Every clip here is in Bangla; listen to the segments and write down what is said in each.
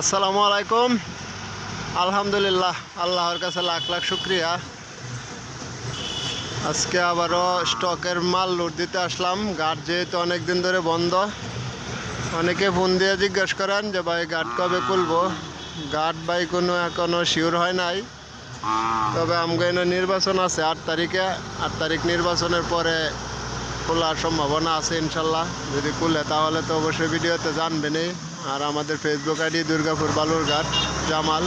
আসসালামু আলাইকুম। আলহামদুলিল্লাহ, আল্লাহর কাছে লাখ লাখ শুক্রিয়া। আজকে আবারও স্টকের মাল লোড দিতে আসলাম। গার্ড যেহেতু অনেক দিন ধরে বন্ধ, অনেকে ফোন দিয়ে জিজ্ঞেস করেন যে, ভাই গার্ড কবে খুলবো? গার্ড ভাই কোনো এখনও শিওর হয় নাই। তবে আমগো নির্বাচন আছে আট তারিখে। আট তারিখ নির্বাচনের পরে খোলার সম্ভাবনা আছে ইনশাল্লাহ। যদি খুলে, তাহলে তো অবশ্যই ভিডিওতে জানবেনই। আর আমাদের ফেসবুক আইডি দুর্গাপুর বালুরঘাট, জামাল।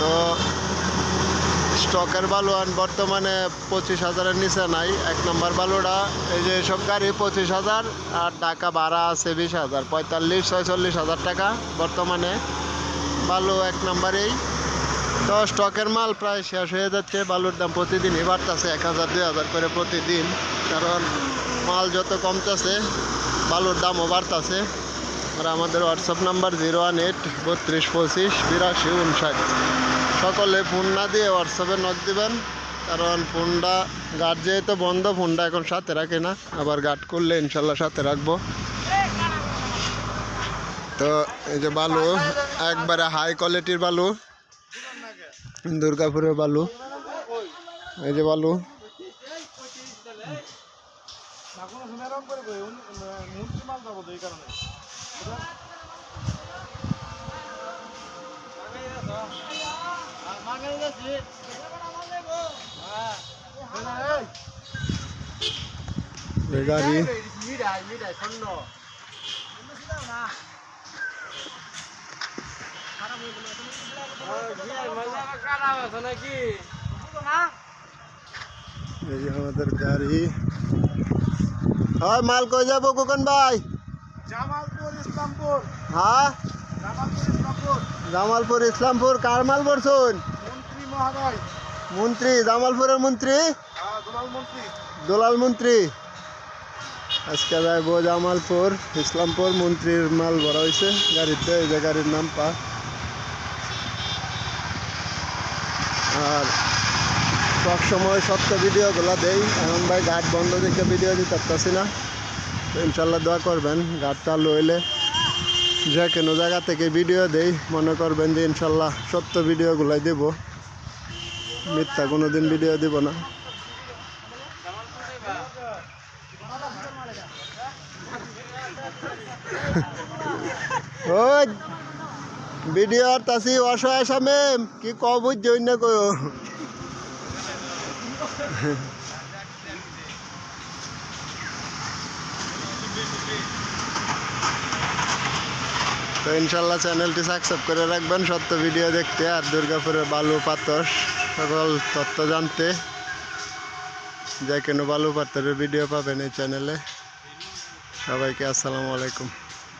তো স্টকের বালু আন বর্তমানে পঁচিশ হাজারের নিচে নাই, এক নম্বর বালুটা এই যে সব গাড়ি পঁচিশ হাজার আর টাকা ভাড়া আছে বিশ হাজার, পঁয়তাল্লিশ, ছয়চল্লিশ হাজার টাকা বর্তমানে। বালু এক নম্বরেই। তো স্টকের মাল প্রায় শেষ হয়ে যাচ্ছে, বালুর দাম প্রতিদিনই বাড়তেছে, এক হাজার, দুই হাজার করে প্রতিদিন। কারণ মাল যত কমতেছে, বালুর দামও বাড়তেছে। আর আমাদের WhatsApp number zero one eight বত্রিশ পঁচিশ, বিরাশি উনষাট সকলে ফোন না দিয়ে হোয়াটসঅ্যাপে নক দিবেন, কারণ ফোনটা গার্ড যেহেতু বন্ধ ফোনটা এখন সাথে রাখে না। আবার গার্ড করলে ইনশাল্লাহ সাথে রাখব। তো এই যে বালু, একবারে হাই কোয়ালিটির বালু, দুর্গাপুরের বালু। এই যে বালু। মাল এই কারণে। আমাদের গাড়ি। হয় মাল কই যাব কোকন ভাই? হ্যাঁ? জামালপুর ইসলামপুর। কার মাল পড়ছুন? মন্ত্রী জামালপুরের মন্ত্রী? হ্যাঁ মন্ত্রী। দোলাল মন্ত্রী। আজকে যাইবো জামালপুর ইসলামপুর মন্ত্রীর মাল ভরা হয়েছে গাড়িতে এই যে গাড়ির নাম পা। আর সব সময় সত্য ভিডিওগুলো দেই। এখন ভাই ঘাট বন্ধ দেখে ভিডিও দিতে পারতেছি না। তো ইনশাল্লাহ দোয়া করবেন ঘাটটা লইলে। যে কোনো জায়গা থেকে ভিডিও দেই, মনে করবেন যে ইনশাল্লাহ সত্য ভিডিওগুলাই দেব। মিথ্যা কোনো দিন ভিডিও দিব না। ওই, ভিডিও আর তাসি অসহায় সামেম কি কব জন্য কো তো ইনশাল্লাহ চ্যানেলটি সাবস্ক্রাইব করে রাখবেন, সত্য ভিডিও দেখতে আর দুর্গাপুরের বালু পাথর, সকল তথ্য জানতে। যে কেন বালু পাথরের ভিডিও পাবেন এই চ্যানেলে। সবাইকে আসসালামু আলাইকুম।